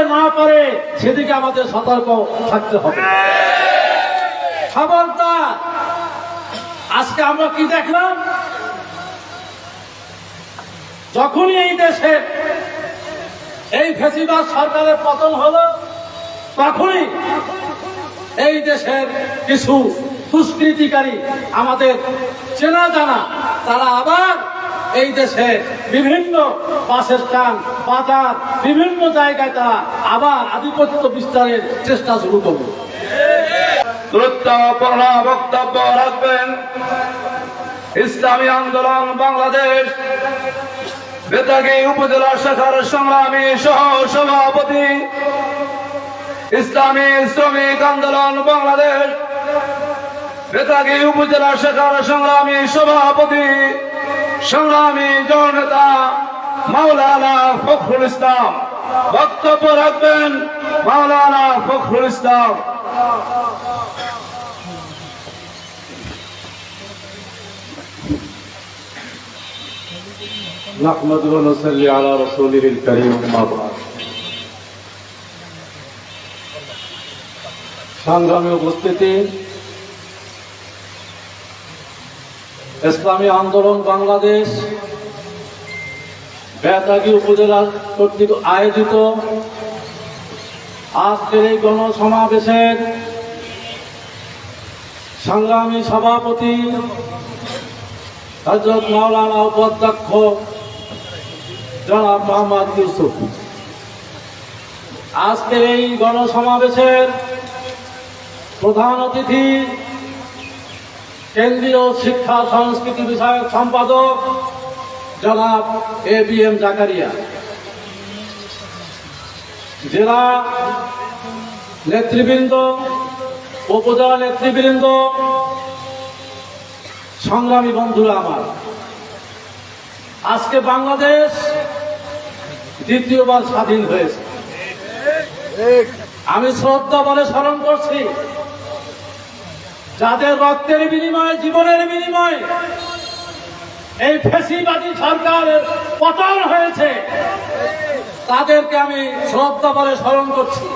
দিতে না পারে সেদিকে আমাদের সতর্ক থাকতে হবে। খবরদার, আজকে আমরা কি দেখলাম? যখনই এই দেশে এই ফেসিবাদ সরকারের পতন হলো, তখনই এই দেশের কিছু দুষ্কৃতিকারী আমাদের চেনা জানা, তারা আবার এই দেশে বিভিন্ন পাশের স্থান বাজার, বিভিন্ন জায়গায় তারা আবার আধিপত্য বিস্তারের চেষ্টা শুরু করবে। বক্তব্য রাখবেন। ইসলামী আন্দোলন বাংলাদেশ, বেতাগী উপজেলা শাখার সংগ্রামী সহ সভাপতি, ইসলামী শ্রমিক আন্দোলন বাংলাদেশ, বেতাগী উপজেলা শাখার সংগ্রামী সভাপতি সংগ্রামী জননেতা মাওলানা ফখরুল ইসলাম বক্তব্য রাখবেন মাওলানা ফখরুল ইসলাম نحمد ونصلي على رسوله الكريم أما بعد সংগ্রামী উপস্থিতি ইসলামী আন্দোলন বাংলাদেশ বেতাগী উপজেলা কর্তৃক আয়োজিত। আজকের এই গণসমাবেশের সংগ্রামী সভাপতি হজরত মাওলানা উপাধ্যক্ষ জনাব মোহাম্মদ ইউসুফ। আজকের এই গণসমাবেশের প্রধান অতিথি কেন্দ্রীয় শিক্ষা সংস্কৃতি বিষয়ক সম্পাদক জনাব এ বি এম জাকারিয়া। জেলা নেতৃবৃন্দ, উপজেলা নেতৃবৃন্দ, সংগ্রামী বন্ধুরা আমার, আজকে বাংলাদেশ দ্বিতীয়বার স্বাধীন হয়েছে। আমি শ্রদ্ধা বলে স্মরণ করছি যাদের রক্তের বিনিময়ে, জীবনের বিনিময়ে এই ফেসিবাদী সরকারের পতন হয়েছে, তাদেরকে আমি শ্রদ্ধা বলে স্মরণ করছি।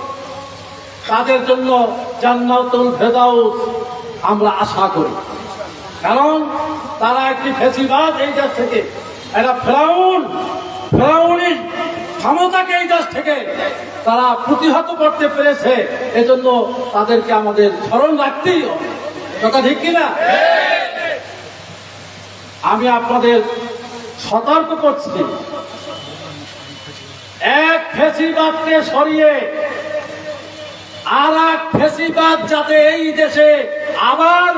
তাদের জন্য জান্নাতুল ফেদাউস আমরা আশা করি। কারণ তারা একটি ফেসিবাদ এই দেশ থেকে একটা ফেরাউন, ফেরাউনির ক্ষমতাকে এই দেশ থেকে তারা প্রতিহত করতে পেরেছে। এজন্য তাদেরকে আমাদের স্মরণ রাখতেই হবে। কথা ঠিক কিনা? আমি আপনাদের সতর্ক করছি। এক ফেসিবাদকে সরিয়ে আর এক ফেসিবাদ যাতে এই দেশে আবার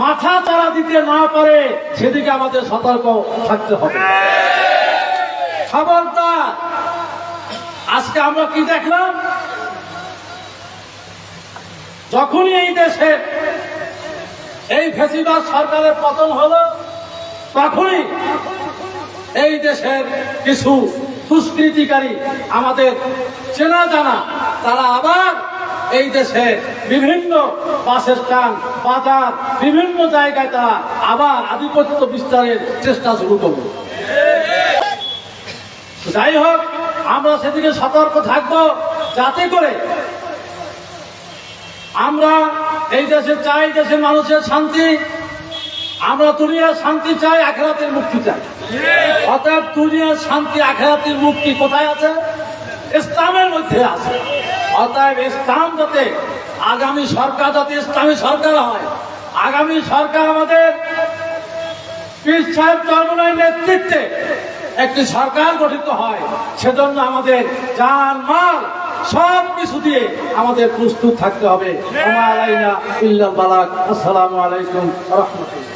মাথা চারা দিতে না পারে, সেদিকে আমাদের সতর্ক থাকতে হবে। খবরদার, আজকে আমরা কি দেখলাম? যখনই এই দেশে এই ফেসিবাদ সরকারের পতন হলো তখনই এই দেশের কিছু দুষ্কৃতিকারী আমাদের চেনা জানা, তারা আবার এই দেশে বিভিন্ন বাসের স্থান বাজার, বিভিন্ন জায়গায় তারা আবার আধিপত্য বিস্তারের চেষ্টা শুরু করবে যাই হোক, আমরা সেদিকে সতর্ক থাকব, যাতে করে আমরা এই দেশে চাই দেশের মানুষের শান্তি। আমরা দুনিয়ার শান্তি চাই, আখেরাতের মুক্তি চাই। অতএব দুনিয়ার শান্তি, আখেরাতের মুক্তি কোথায় আছে? ইসলামের মধ্যে আছে। অতএব ইসলাম যাতে আগামী সরকার, যাতে ইসলামী সরকার হয়। আগামী সরকার আমাদের পীর সাহেব চরমনের নেতৃত্বে একটি সরকার গঠিত হয়। সেজন্য আমাদের জান মাল সব কিছু দিয়ে আমাদের প্রস্তুত থাকতে হবে। আসসালামু আলাইকুম রহমতুল্লাহ।